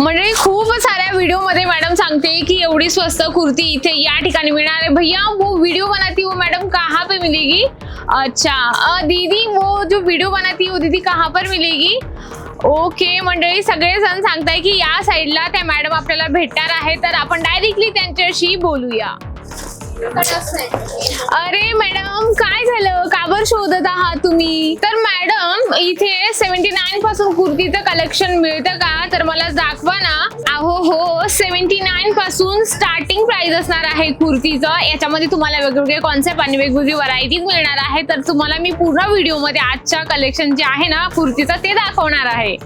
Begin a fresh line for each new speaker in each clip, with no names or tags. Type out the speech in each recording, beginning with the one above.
म्हणजे खूप साऱ्या व्हिडिओमध्ये मॅडम सांगते की एवढी स्वस्त कुर्ती इथे या ठिकाणी मिळणार आहे. भैया वो व्हिडिओ बनाती हो मैडम कहाँ पे मिलेगी? अच्छा दीदी वो जो व्हिडिओ बनाती वो दीदी कहाँ पर मिलेगी? ओके मंडळी सगळे जण सांगताय की या साईडला त्या मॅडम आपल्याला भेटणार आहे तर आपण डायरेक्टली त्यांच्याशी बोलूया. अरे मॅडम काय झालं? काबर शोधत आहात तुम्ही? तर मॅडम इथे सेव्हन्टी नाईन पासून कुर्तीचं कलेक्शन मिळतं का? तर मला दाखवा ना. अहो हो सेव्हन्टी नाईन पासून स्टार्टिंग प्राइस असणार आहे कुर्तीचं. याच्यामध्ये तुम्हाला वेगवेगळे कॉन्सेप्ट आणि वेगवेगळी व्हरायटीज मिळणार आहे. तर तुम्हाला मी पूर्ण व्हिडिओमध्ये आजच्या कलेक्शन जे आहे ना कुर्तीचं ते दाखवणार आहे.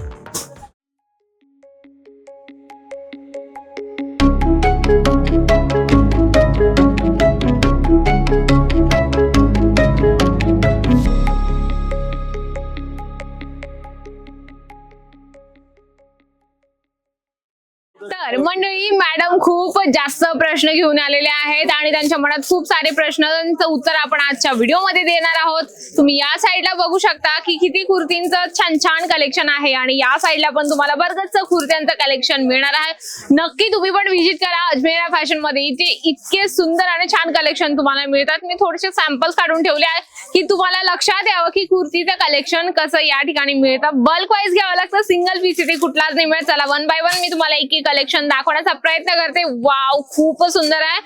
खूप जास्त प्रश्न घेऊन आलेले आहेत आणि त्यांच्या मनात खूप सारे प्रश्नांचं उत्तर आपण आजच्या व्हिडिओमध्ये देणार आहोत. तुम्ही या साईडला बघू शकता की किती कुर्तींचं छान छान कलेक्शन आहे आणि या साईडला पण तुम्हाला बरगतचं कुर्त्यांचं कलेक्शन मिळणार आहे. नक्की तुम्ही पण व्हिजिट करा. अजमेरा फॅशनमध्ये इथे इतके सुंदर आणि छान कलेक्शन तुम्हाला मिळतात. मी थोडेसे सॅम्पल्स काढून ठेवले आहे की तुम्हाला लक्षात यावं की कुर्तीचं कलेक्शन कसं या ठिकाणी मिळतं. बल्क वाईज घ्यावं लागतं. सिंगल पीस इथे कुठलाच नाही मिळत. चला वन बाय वन मी तुम्हाला एक एक कलेक्शन दाखवण्याचा प्रयत्न करते. वाव खूपच सुंदर आहे.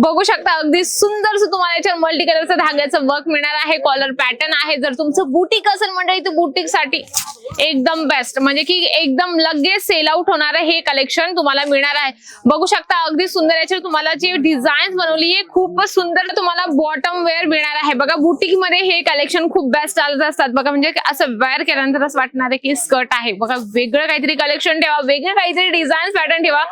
बघू शकता अगदी सुंदर तुम्हाला याच्यावर मल्टी कलरचं धाग्याचं वर्क मिळणार आहे. कॉलर पॅटर्न आहे. जर तुमचं बुटीक असेल मंडळी तर बुटीकसाठी एकदम बेस्ट म्हणजे की एकदम लगेच सेल आउट होणार हे कलेक्शन तुम्हाला मिळणार आहे. बघू शकता अगदी सुंदर याच्यावर तुम्हाला जी डिझाईन बनवली आहे खूपच सुंदर तुम्हाला बॉटम वेअर मिळणार आहे. बघा बुटीकमध्ये हे कलेक्शन खूप बेस्ट चालत असतात. बघा म्हणजे असं वेअर केल्यानंतर असं वाटणार आहे की स्कर्ट आहे. बघा वेगळं काहीतरी कलेक्शन ठेवा वेगळं काहीतरी डिझाईन पॅटर्न ठेवा.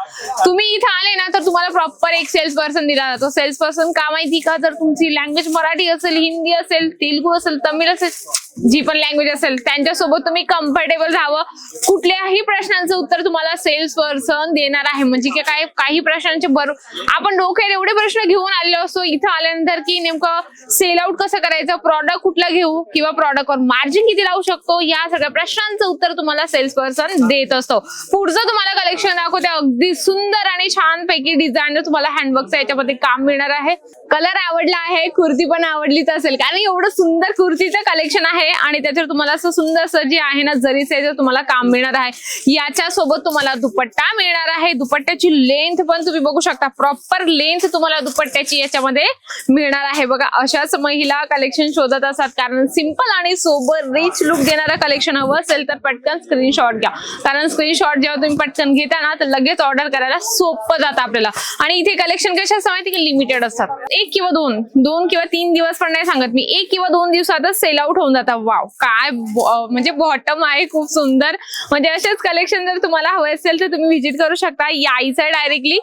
तुम्ही इथं आले ना तर तुम्हाला प्रॉपर एक सेल्स पर्सन दिला जातो. सेल्स पर्सन का माहिती का? जर तुमची लँग्वेज मराठी असेल हिंदी असेल तेलुगू असेल तमिळ असेल जी पण लँग्वेज असेल त्यांच्यासोबत तुम्ही कम्फर्टेबल राहावं. कुठल्याही प्रश्नांचं उत्तर तुम्हाला सेल्स पर्सन देणार आहे. म्हणजे की काय काही प्रश्नांचे बरोबर आपण डोक्यात एवढे प्रश्न घेऊन आलेलो असतो इथं आल्यानंतर की नेमकं सेल आउट कसं करायचं प्रॉडक्ट कुठला घेऊ किंवा प्रॉडक्टवर मार्जिन किती लावू शकतो या सगळ्या प्रश्नांचं उत्तर तुम्हाला सेल्स पर्सन देत असतो. पुढचं तुम्हाला कलेक्शन दाखवते. अगदी सुंदर आणि छान पैकी डिझाईन तुम्हाला हँडवर्कचं याच्यामध्ये काम मिळणार आहे. कलर आवडला आहे कुर्ती पण आवडलीच असेल. कारण एवढं सुंदर कुर्तीचं कलेक्शन आहे. आणि त्याच्यावर तुम्हाला असं सुंदर जे आहे ना जरीचं याच्यावर तुम्हाला काम मिळणार आहे याच्या सोबत तुम्हाला दुपट्टा मिळणार आहे. दुपट्ट्याची लेंथ पण तुम्ही बघू शकता. प्रॉपर लेंथ तुम्हाला दुपट्ट्याची याच्यामध्ये मिळणार आहे. बघा अशाच महिला कलेक्शन शोधत असतात. कारण सिंपल आणि सोबर रिच लुक देणारं कलेक्शन हवं असेल तर पटकन स्क्रीनशॉट घ्या. कारण स्क्रीनशॉट जेव्हा तुम्ही पटकन घेता ना तर लगेच ऑर्डर करायला सोपं जातं आपल्याला. आणि इथे कलेक्शन कशा असं माहिती की लिमिटेड असतात? एक किंवा दोन. दोन किंवा तीन दिवस पण नाही सांगत मी. एक किंवा दोन दिवसातच सेल आउट होऊन जातात वाव काय म्हणजे बॉटम आहे खूप सुंदर. म्हणजे असेच कलेक्शन जर तुम्हाला हवे असेल तर तुम्ही व्हिजिट करू शकता. यायचं डायरेक्टली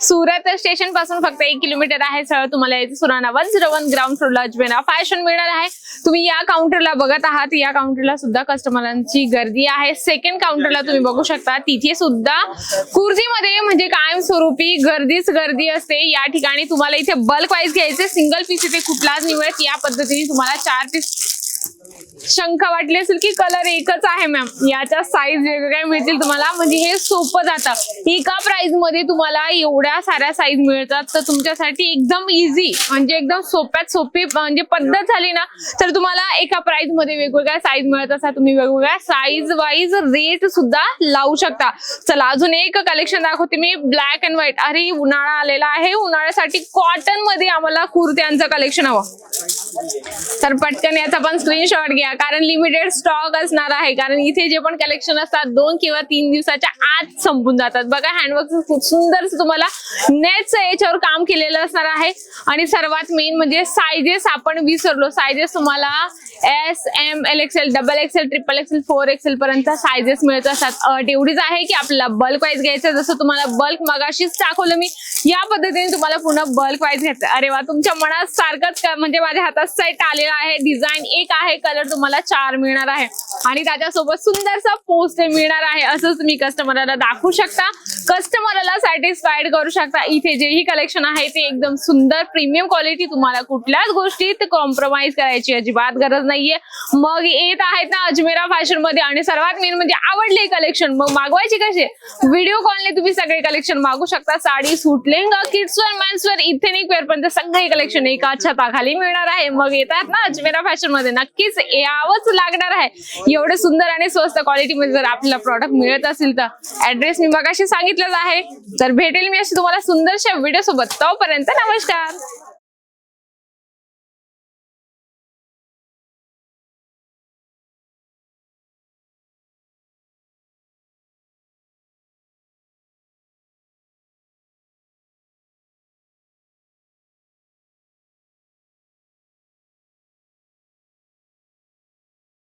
सुरत स्टेशनपासून फक्त एक किलोमीटर आहे सरळ तुम्हाला यायचं Surana one zero one ground फ्लोरला Ajmera. Fashion मिळणार आहे. तुम्ही या काउंटरला बघत आहात. या काउंटरला सुद्धा कस्टमरांची गर्दी आहे. सेकंड काउंटरला तुम्ही बघू शकता. तिथे सुद्धा कुर्तीमध्ये म्हणजे कायमस्वरूपी गर्दीच गर्दी असते. या ठिकाणी तुम्हाला इथे बल्क वाईज घ्यायचे. सिंगल पीस इथे कुठलाच निवडत या पद्धतीने तुम्हाला चार पीस शंका वाटली असेल की कलर एकच आहे मॅम याच्या साईज वेगवेगळ्या मिळतील तुम्हाला. म्हणजे हे सोपं जातं. एका प्राइसमध्ये तुम्हाला एवढ्या साऱ्या साईज मिळतात. तर तुमच्यासाठी एकदम इझी म्हणजे एकदम सोप्यात सोपी म्हणजे पद्धत झाली ना तर तुम्हाला एका प्राइसमध्ये वेगवेगळ्या साईज मिळत असतात. तुम्ही वेगवेगळ्या साईज वाईज रेट सुद्धा लावू शकता. चला अजून एक कलेक्शन दाखवते मी. ब्लॅक अँड व्हाईट अरे उन्हाळा आलेला आहे. उन्हाळ्यासाठी कॉटनमध्ये आम्हाला कुर्त्यांचं कलेक्शन हवं. तर पटकन याचा पण स्क्रीनशॉट घ्या. कारण लिमिटेड स्टॉक असणार आहे. कारण इथे जे पण कलेक्शन असतात दोन किंवा तीन दिवसाच्या आत संपून जातात. बघा हँडवर्क खूप सुंदर तुम्हाला नेटचं याच्यावर काम केलेलं असणार आहे. आणि सर्वात मेन म्हणजे सायजेस आपण विसरलो. सायजेस तुम्हाला S M L XL double XL triple XL four XL पर्यंत सायजेस मिळत असतात. अट एवढीच आहे की आपल्याला बल्क वाईज घ्यायचं जसं तुम्हाला बल्क मगाशीच दाखवलं मी या पद्धतीने तुम्हाला पूर्ण बल्क वाईज घ्यायचं अरे वा तुमच्या मनात सारखंच का- म्हणजे माझ्या हातात सेट आलेला आहे. डिझाईन एक आहे कलर तुम्हाला चार मिळणार आहे. आणि त्याच्यासोबत सुंदरसा पोस्ट मिळणार आहे. असंच तुम्ही कस्टमरला दाखवू शकता. कस्टमरला सॅटिस्फाईड करू शकता. इथे जेही कलेक्शन आहे ते एकदम सुंदर प्रीमियम क्वालिटी तुम्हाला कुठल्याच गोष्टीत कॉम्प्रोमाइज करायची अजिबात गरज नाहीये. मग येत आहेत ना अजमेरा फॅशनमध्ये आणि सर्वात मेन म्हणजे आवडले कलेक्शन मग मागवायचे कसे? व्हिडिओ कॉलने तुम्ही सगळे कलेक्शन मागू शकता. साडी सूट लेंगा किड्सवर मॅन्सवर इथेनिक वेअर पण सगळे कलेक्शन एका छताखाली मिळणार आहे. मग येतात ना अजमेरा फॅशनमध्ये. नक्कीच यावंच लागणार आहे. एवढे सुंदर आणि स्वस्त क्वालिटीमध्ये जर आपल्याला प्रॉडक्ट मिळत असेल तर. ऍड्रेस मी मगाशी सांगितलेला आहे. तर भेटेल मी अशी तुम्हाला सुंदरशा व्हिडिओ सोबत. तोपर्यंत नमस्कार.